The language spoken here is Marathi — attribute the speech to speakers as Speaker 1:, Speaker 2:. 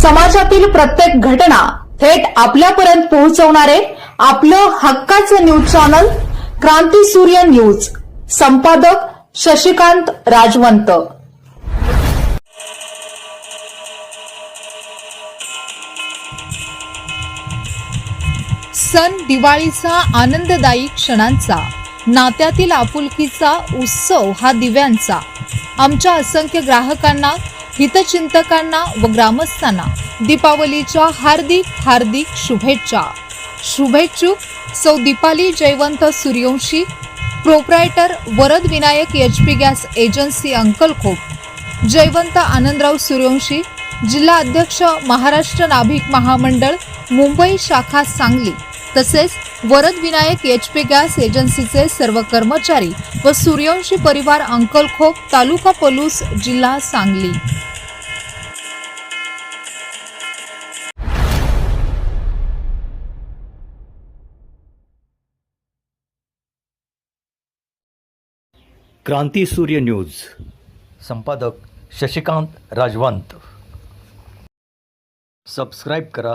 Speaker 1: समाजातील प्रत्येक घटना थेट आपल्यापर्यंत पोहोचवणारे आपलं हक्काचं न्यूज चॅनल क्रांती सूर्य न्यूज. संपादक शशिकांत राजवंत. सण दिवाळीचा आनंददायी क्षणांचा नात्यातील आपुलकीचा उत्सव हा दिव्यांचा. आमच्या असंख्य ग्राहकांना हितचिंतकांना व ग्रामस्थांना दीपावलीच्या हार्दिक हार्दिक शुभेच्छा. शुभेच्छुक Sau Deepali Jaywant Suryavanshi proprietor Varad Vinayak H P gas agency Ankalkhop Jaywant Anandrao Suryavanshi जिल्हा अध्यक्ष महाराष्ट्र नाभिक महामंडळ मुंबई शाखा सांगली. तसेच Varad Vinayak H P gas एजन्सीचे सर्व कर्मचारी व सूर्यवंशी परिवार अंकलखोप तालुका पलूस जिल्हा सांगली.
Speaker 2: क्रांती सूर्य न्यूज. संपादक शशिकांत राजवंत. सबस्क्राईब करा.